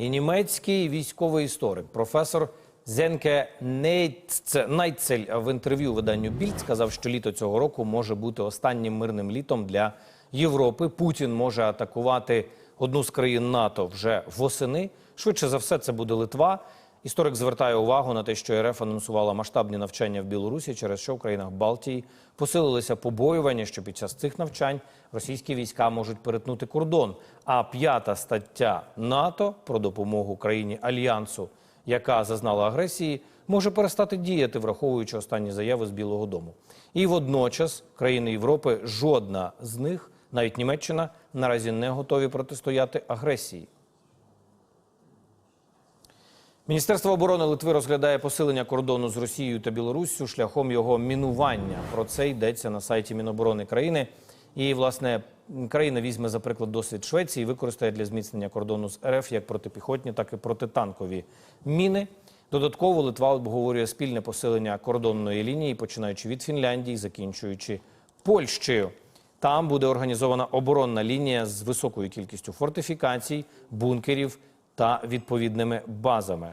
І німецький військовий історик, професор Зенке Найцель в інтерв'ю виданню Більд сказав, що літо цього року може бути останнім мирним літом для Європи. Путін може атакувати одну з країн НАТО вже восени. Швидше за все, це буде Литва. Історик звертає увагу на те, що РФ анонсувала масштабні навчання в Білорусі, через що в країнах Балтії посилилися побоювання, що під час цих навчань російські війська можуть перетнути кордон. А п'ята стаття НАТО про допомогу країні альянсу, яка зазнала агресії, може перестати діяти, враховуючи останні заяви з Білого Дому. І водночас країни Європи, жодна з них, навіть Німеччина, наразі не готові протистояти агресії. Міністерство оборони Литви розглядає посилення кордону з Росією та Білоруссю шляхом його мінування. Про це йдеться на сайті Міноборони країни. І, власне, країна візьме за приклад досвід Швеції і використає для зміцнення кордону з РФ як протипіхотні, так і протитанкові міни. Додатково Литва обговорює спільне посилення кордонної лінії, починаючи від Фінляндії, закінчуючи Польщею. Там буде організована оборонна лінія з високою кількістю фортифікацій, бункерів та відповідними базами.